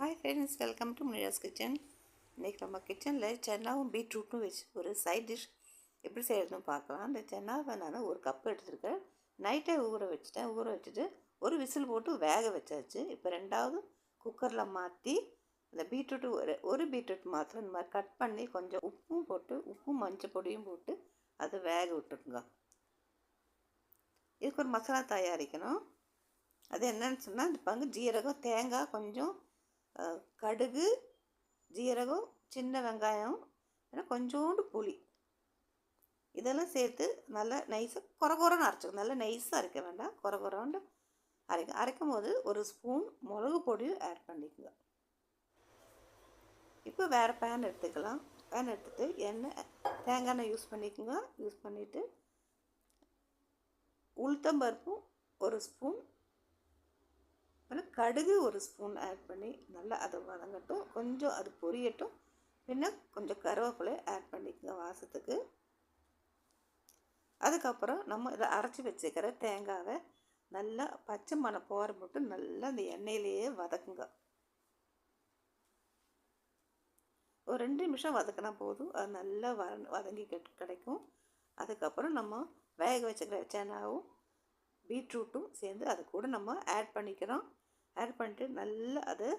Hi friends welcome to Munira's kitchen இன்றைக்கி நம்ம கிச்சனில் சென்னாவும் பீட்ரூட்டும் வச்சு ஒரு சைட் டிஷ் எப்படி செய்யறதுன்னு பார்க்கலாம். அந்த சென்னாவை நான் ஒரு கப் எடுத்துருக்கேன். நைட்டே ஊற வச்சுட்டேன். ஊற வச்சுட்டு ஒரு விசில் போட்டு வேக வச்சாச்சு. இப்போ ரெண்டாவது குக்கரில் மாற்றி அந்த பீட்ரூட்டு ஒரு ஒரு பீட்ரூட் மாத்திரம் இந்த மாதிரி கட் பண்ணி கொஞ்சம் உப்பும் போட்டு உப்பும் மஞ்சள் பொடியும் போட்டு அதை வேக விட்டுருங்க இதுக்கு ஒரு மசாலா தயாரிக்கணும். அது என்னன்னு சொன்னால் இந்த பங்கு ஜீரகம் தேங்காய் கொஞ்சம் கடுகு ஜீரகம் சின்ன வெங்காயம் ஏன்னா கொஞ்சோண்டு புளி. இதெல்லாம் சேர்த்து நல்லா நைஸாக குறை குறைன்னு அரைச்சிக்கணும் நல்லா நைஸாக அரைக்க வேண்டாம். குறை குறைன்னு அரைக்க. அரைக்கும் போது ஒரு ஸ்பூன் மிளகு பொடியும் ஆட் பண்ணிக்கோங்க. இப்போ வேறு பேன் எடுத்துக்கலாம். பேன் எடுத்துகிட்டு எண்ணெய் தேங்காய் எண்ணெய் யூஸ் பண்ணிக்கோங்க. யூஸ் பண்ணிவிட்டு உளுத்தம்பருப்பும் ஒரு ஸ்பூன் அப்புறம் கடுகு ஒரு ஸ்பூன் ஆட் பண்ணி நல்லா அதை வதங்கட்டும். கொஞ்சம் அது பொரியட்டும். பின்ன கொஞ்சம் கருவேப்பிலை ஆட் பண்ணிக்கோங்க வாசத்துக்கு. அதுக்கப்புறம் நம்ம இதை அரைச்சி வச்சுக்கிற தேங்காவை நல்லா பச்சை மணம் போகிற மட்டும் நல்லா அந்த எண்ணெயிலேயே வதக்குங்க. ஒரு ரெண்டு நிமிஷம் வதக்கினா போதும். அது நல்லா வர வதங்கி கெட்- கிடைக்கும். அதுக்கப்புறம் நம்ம வேக வச்சுக்கிற சேனாவும் பீட்ரூட்டும் சேர்ந்து அது கூட நம்ம ஆட் பண்ணிக்கிறோம். ஆட் பண்ணிட்டு நல்லா அதை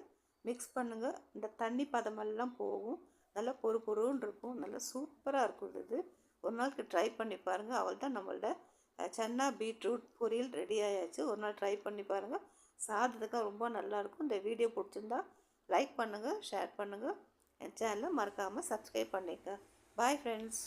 மிக்ஸ் பண்ணுங்கள் இந்த தண்ணி பதமெல்லாம் போகும். நல்லா பொறு பொறுன்னு இருக்கும். நல்லா சூப்பராக இருக்கும் இது. ஒரு நாளுக்கு ட்ரை பண்ணி பாருங்கள் அவள் தான் நம்மளோட சென்னா சன்னா பீட்ரூட் பொரியல் ரெடி ஆயாச்சு. ஒரு நாள் ட்ரை பண்ணி பாருங்கள் சாதத்துக்காக ரொம்ப நல்லாயிருக்கும் இந்த வீடியோ பிடிச்சிருந்தா லைக் பண்ணுங்கள் ஷேர் பண்ணுங்கள் என் சேனலை மறக்காமல் சப்ஸ்கிரைப் பண்ணிக்க பாய் ஃப்ரெண்ட்ஸ்